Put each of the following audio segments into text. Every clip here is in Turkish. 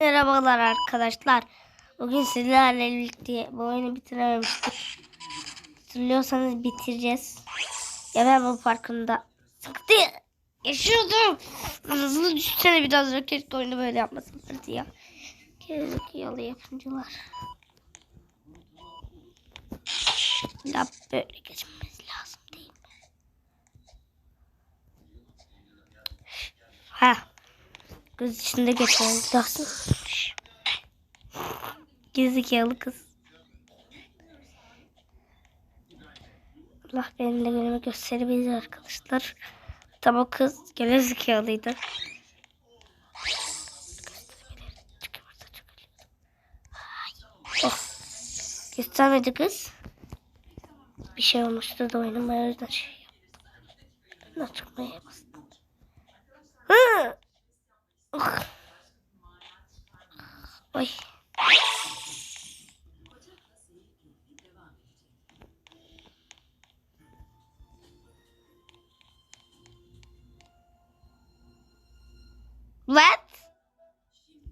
Merhabalar arkadaşlar. Bugün sizlerle birlikte bu oyunu bitirememiştik. Hatırlıyorsanız bitireceğiz. Ya ben bu farkında sıkıntı yaşıyordum. Hızlı düşsene biraz roket oyunu böyle yapmasın hadi ya. Gerizekalı yapımcılar. Ya böyle geçmemiz lazım değil mi? Ha. Göz içinde geçmemiz lazım. Gerizekalı kız. Allah benim de günümü gösterebilir arkadaşlar. Tam o kız gerizekalıydı. Oh. Göstermedi kız. Bir şey olmuştu da oyunum o yüzden şey yaptım. Ben açıklamaya bastım. Hı! Oy. What?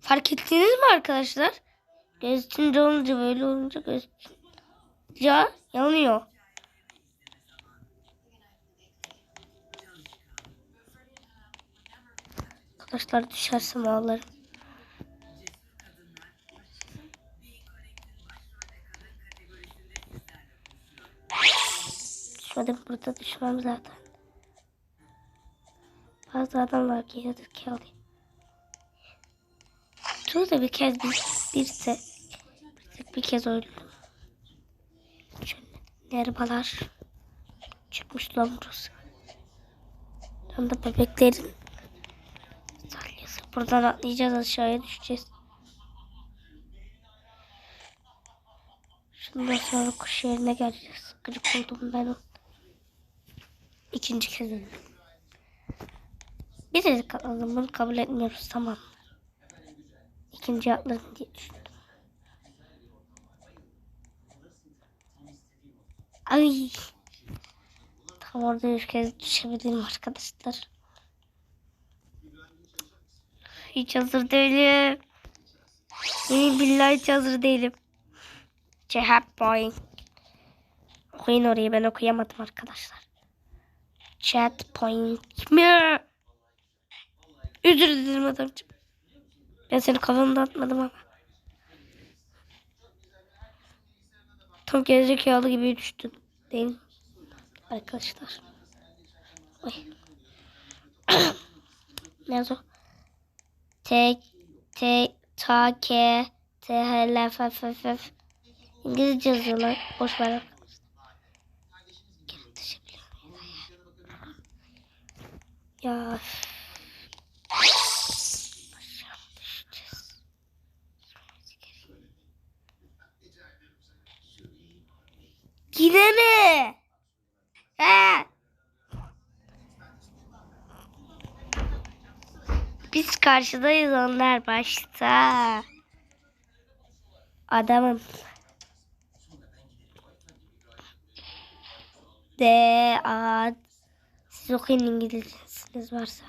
Fark ettiniz mi arkadaşlar? Göz içinde olunca böyle olunca göz ya yanıyor. Arkadaşlar düşersem ağlarım. Düşmedim burada düşmem zaten. Bazı adamlar geliyordur ki alayım. Şurada bir kez bir, birse bir, bir kez öldüm. Şöyle merhabalar. Çıkmış lan burası. Tam bebeklerin. Buradan atlayacağız aşağıya düşeceğiz. Şundan sonra kuş yerine geleceğiz. Gıcık oldum ben. İkinci kez öldüm. Bir dedik atladım bunu kabul etmiyoruz tamam. İkinci atladım diye düşündüm. Ay. Tam orada üç kez düşebilirim arkadaşlar. Hiç hazır değilim. Yemin billahi hiç hazır değilim. Cehap boy. Okuyun orayı ben okuyamadım arkadaşlar. Chat point mi? Özür dilerim adamcığım. Ben seni kafamda atmadım ama. Tam gerizekalı gibi düştün. Değil mi? Arkadaşlar. Oy. ne yazıyor? T, T, ta, K, T, H, L, F, F, F. İngilizce yazıyorlar. Boş ver ya? Ya. Aşağı düşeceğiz. Yine mi? He. Biz karşıdayız onlar başta. Adamım. D A Siz okuyun İngilizceniz varsa.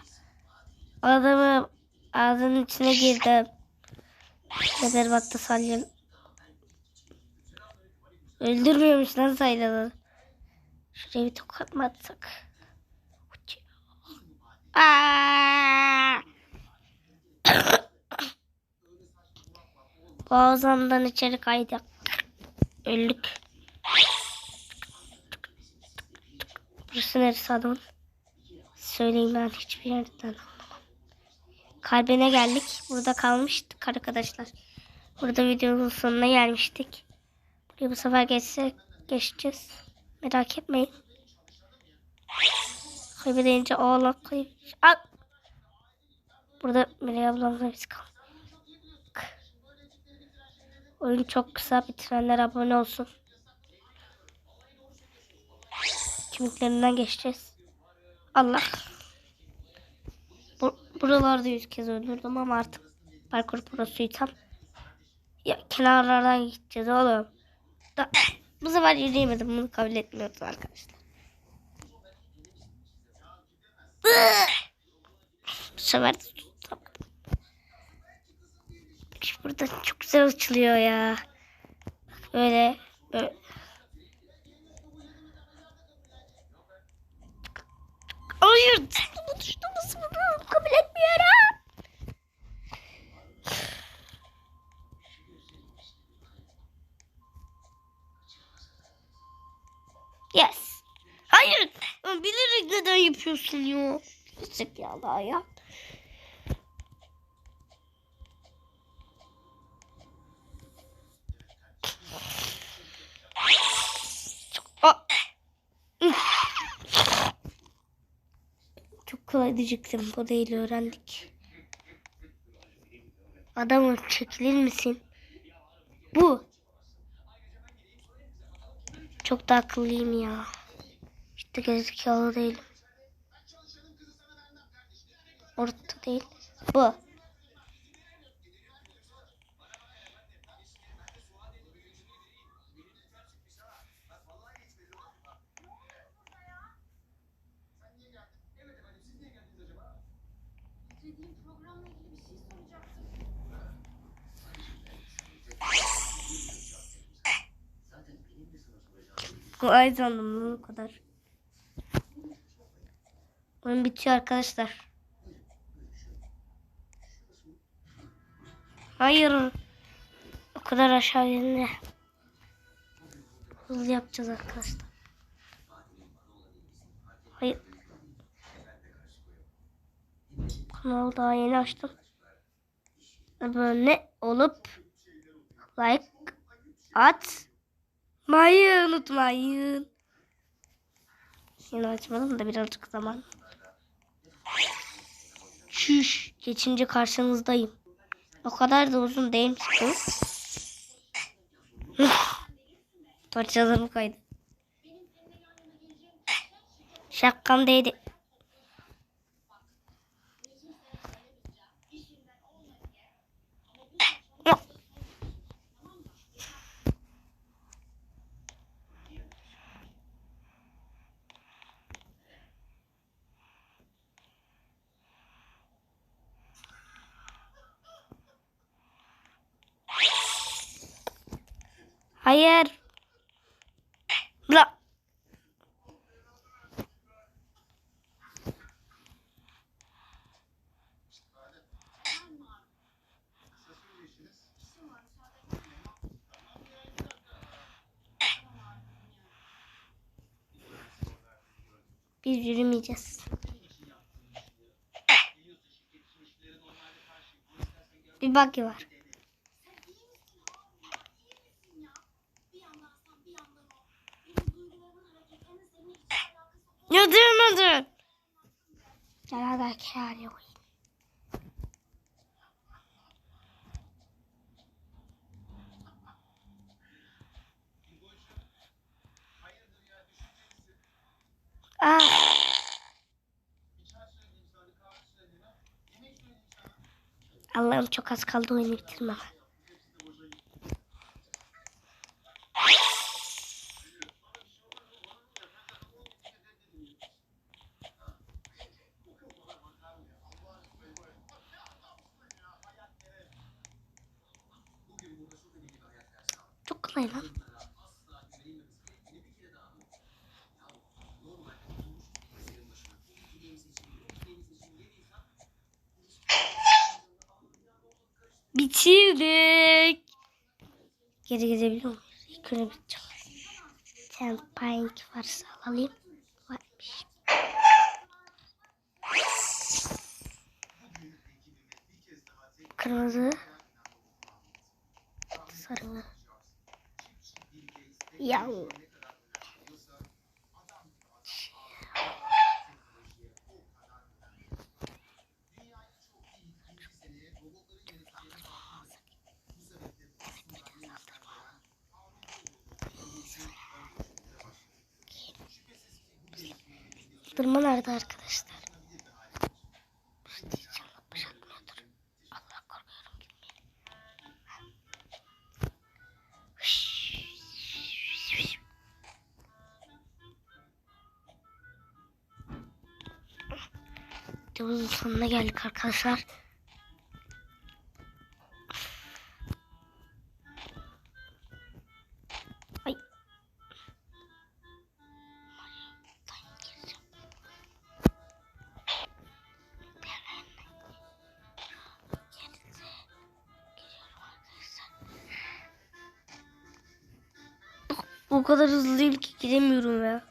Adamı ağzının içine girdim. Ne berbatta salyan. Öldürmüyormuş lan sayladı. Şuraya bir tokat mı atsak? Aa! Boğazımdan içeri kaydık. Öldük. Burası neresi adamın? Söyleyin ben hiçbir yerden anlamam. Kalbine geldik. Burada kalmıştık arkadaşlar. Burada videonun sonuna gelmiştik. Buraya bu sefer geçse geçeceğiz. Merak etmeyin. Kaybedince ağlak kayıp. Al. Burada Melih ablamla biz kaldık. Oyun çok kısa. Bitirenler abone olsun. Kimiklerinden geçeceğiz. Allah. Bu, buralarda yüz kez öldürdüm ama artık parkur prosuyum tam. Ya kenarlardan gideceğiz oğlum. Da, bu sefer yürüyemedim. Bunu kabul etmiyoruz arkadaşlar. Bu sefer tutamadım. burada çok güzel açılıyor ya. Böyle böyle. Hayır. Bu tuşlaması bunu kabul etmiyorum. Yes. Hayır. Bilerek neden yapıyorsun ya? Sık ya daha ya. Aa. Diyecektim. Bu değil öğrendik. Adamım çekilir misin? Bu. Çok da akıllıyım ya. İşte gerizekalı değilim. Orta değil. Bu. İzlediğim programla ilgili bir şey soracaktım. Kolay sandım bu kadar. Oyun bitiyor arkadaşlar. Hayır. O kadar aşağı yerine. Hızlı yapacağız arkadaşlar. Hayır. Kanalı daha yeni açtım. Abone olup like at Mayı unutmayın. Yine açmadım da birazcık zaman. Şuş. Geçince karşınızdayım. O kadar da uzun değilmiş bu. Parçalarım kaydı. Şapkam değdi. Hayır. Bla. Biz yürümeyeceğiz. Bir buggy var. Bir yandan sen bir yandan o. Benim duygularımın hareketlerinin senin hiç alakası Ya duymadın. Kâr yok. Ah. Allah'ım çok az kaldı oyunu bitirmem. Kolay lan. Bitirdik. Geri gidebiliyor muyuz? Öyle biteceğim. Sen pink varsa alayım. Varmış. Kırmızı. Ya. Durma nerede arkadaşlar? videomuzun sonuna geldik arkadaşlar. Ay. O kadar hızlıyım ki giremiyorum ya.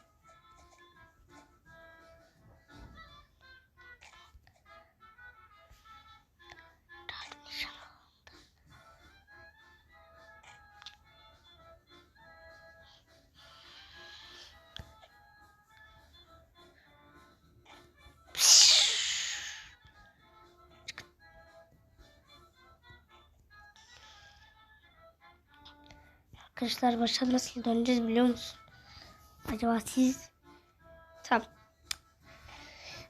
Arkadaşlar başa nasıl döneceğiz biliyor musun? Acaba siz? Tamam.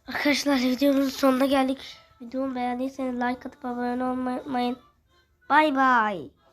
Arkadaşlar videonun sonuna geldik. Videomu beğendiyseniz like atıp abone olmayı unutmayın. Bay bay.